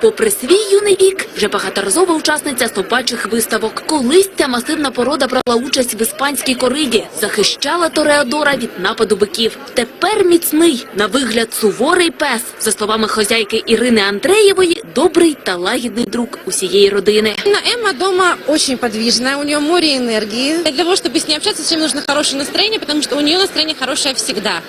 Попри свій юний вік, вже багаторазова учасниця собачих виставок. Колись ця масивна порода брала участь в іспанській кориді, захищала Тореадора від нападу биків. Тепер міцний, на вигляд суворий пес. За словами хозяйки Ірини Андреєвої, добрий та лагідний друг усієї родини. Инна Эмма дома очень подвижная, у нее море энергии. Для того, чтобы с ней общаться, всем нужно хорошее настроение, потому что у нее настроение хорошее всегда.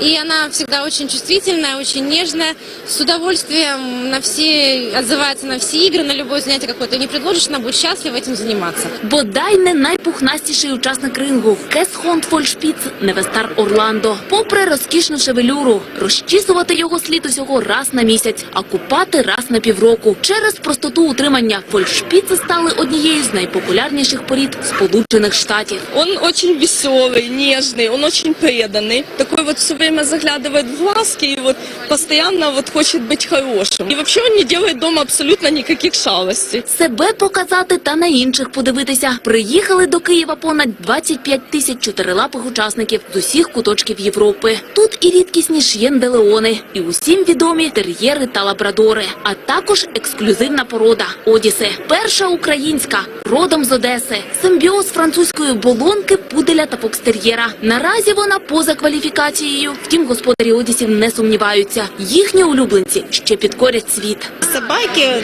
И она всегда очень чувствительная, очень нежная, с удовольствием на все, отзывается на все игры, на любое занятие какое-то не предложишь, она будет счастлива этим заниматься. Бодай не найпухнастіший учасник рингу Кесхонд Фольшпіц Невестар Орландо. Попри розкішну шевелюру, розчісувати його слід усього раз на місяць, а купати раз на півроку. Через простоту утримання фольшпіци стали однією з найпопулярніших порід Сполучених Штатів. Он очень веселый, нежный, он очень преданный. Такой вот все время заглядывает в глазки и вот постоянно вот хочет быть хорошим. И вообще он не делает дома абсолютно никаких шалостей. Себе показати та на інших подивитися. Приїхали до Києва понад 25 тисяч чотирилапих учасників з усіх куточків Європи. Тут і рідкісні ш'єн-де-леони, і усім відомі тер'єри та лабрадори, а також ексклюзивна порода – Одіси. Перша українська, родом з Одеси. Симбіоз французької болонки, пуделя та фокстер'єра. Наразі вона поза кваліфікацією. Втім, господарі Одісів не сумніваються. Їхні улюбленці ще підкорять світ. Собаки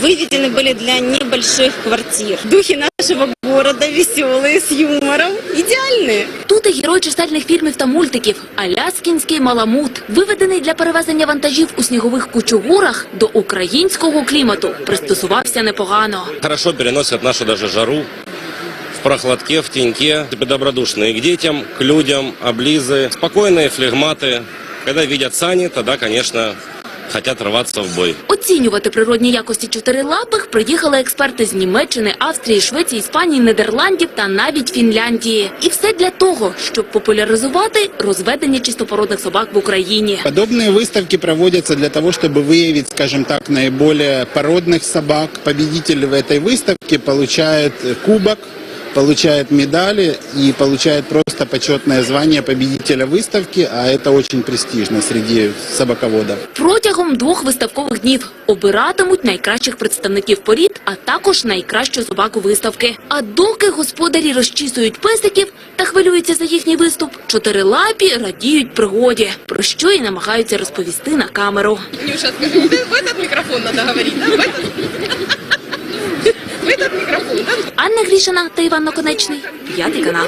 выведены были для небольших квартир. Духи нашего города веселые, с юмором, идеальные. Тут і герой чисельних фільмів та мультиків Аляскінський маламут, виведений для перевезення вантажів у снігових кучугурах до українського клімату, пристосувався непогано. Хорошо переносят нашу даже жару. В прохладке, в теньке. Добродушные к детям, к людям, облизы. Спокойные флегматы. Когда видят сани, тогда, конечно, хотят рваться в бой. Оцінювати природні якості чотирилапих приїхали експерти з Німеччини, Австрії, Швеції, Іспанії, Нідерландів та навіть Фінляндії. І все для того, щоб популяризувати розведення чистопородних собак в Україні. Подобные выставки проводятся для того, чтобы выявить, скажем так, наиболее породных собак. Победитель в этой выставке получает э, кубок, получает медали и получает просто почетное звание победителя выставки, а это очень престижно среди собаководов. Протягом двох виставкових днів обиратимуть найкращих представників порід, а також найкращу собаку виставки. А доки господарі розчісують песиків та хвилюються за їхній виступ, чотирилапі радіють пригоді, про що і намагаються розповісти на камеру. Нюша, скажи, в этот микрофон надо говорить, да? В этот? В этот микрофон. Анна Грішина та Іван Наконечний, п'ятий канал.